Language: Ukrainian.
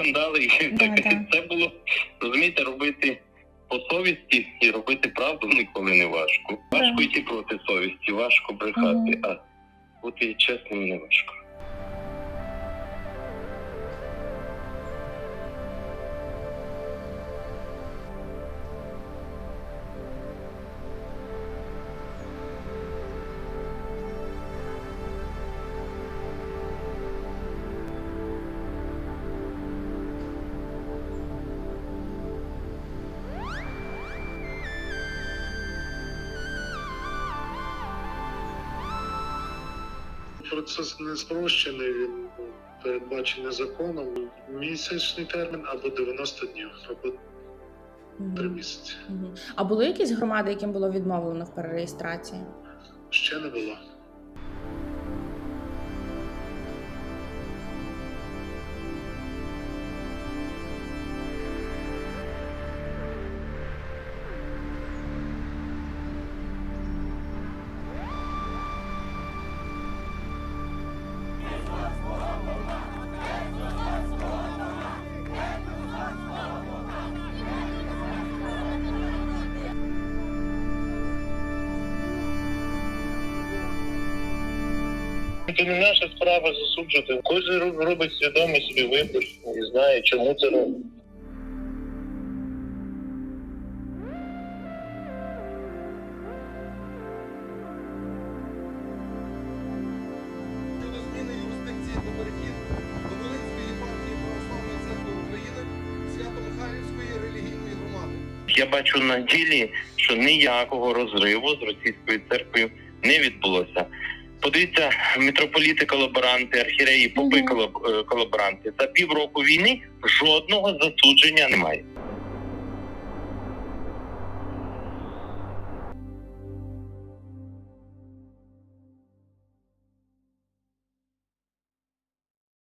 скандали. І Да, так, да. Це було розумієте, робити по совісті і робити правду ніколи не важко. Да. Важко йти проти совісті, важко брехати, Мгм. а бути чесним не важко. Процес не спрощений, він передбачений законом. Місячний термін або 90 днів, або 3 місяці. А були якісь громади, яким було відмовлено в перереєстрації? Ще не було. Це не наша справа засуджувати. Кожен робить свідомий собі вибір і знає, чому це робить. зміни юрисдикції та перехід до Волинської Православної церкви України Свято-Михайлівської релігійної громади. Я бачу на ділі, що ніякого розриву з російською церквою не відбулося. Подивіться, митрополіти колаборанти, архіреї, попи е, колаборанти. За півроку війни жодного засудження немає.